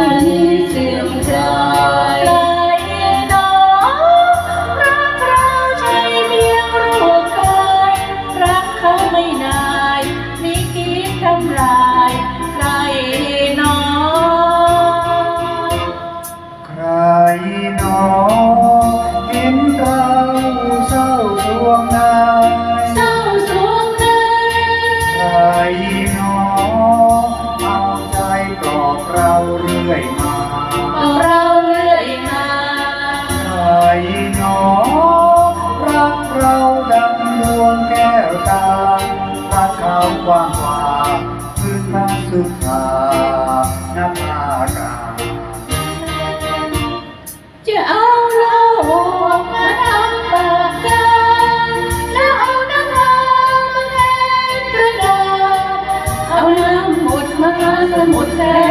darling. รื่าเราเรื่อยมาใครหนอรักเราดังดวงแก้วตาพระคว่างว่าพื้นทางสุขา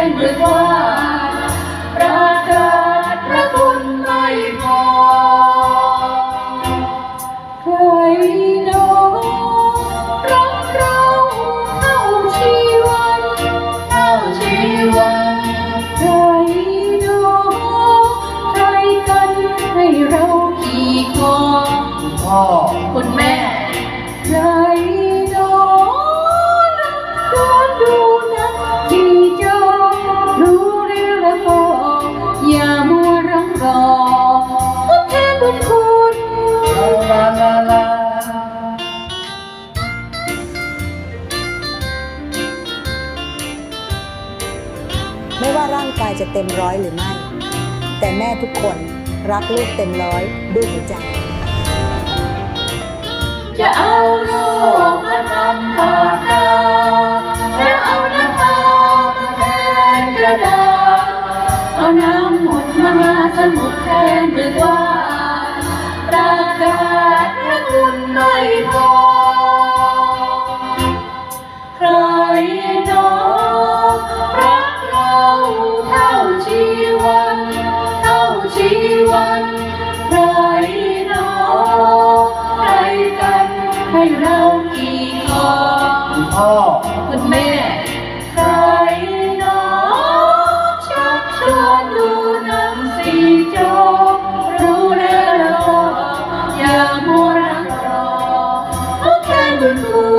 แทนหรือว่าประกาศพระคุณไม่พอ ใครหนอรักเราเท่าชีวันเท่าชีวันใครหนอใครกันให้เราขี่คอคุณพ่อ ไม่ว่าร่างกายจะเต็มร้อยหรือไม่ แต่แม่ทุกคนรักลูกเต็มร้อยด้วยหัวใจ จะเอาโลกมาทำปากกาและเอาน้ำตามาแทนกระดาษเอาน้ำหมดมาสมุดแทนหรือว่าประกาศพระคุณไม่พอ ให้เรากี่คอคุณพ่อคุณแม่ ใครหนอชักชวนดูหนังสีจอรู้แล้วแล้วก็อย่ามัวรักรอเพราะแค่บุญคุณ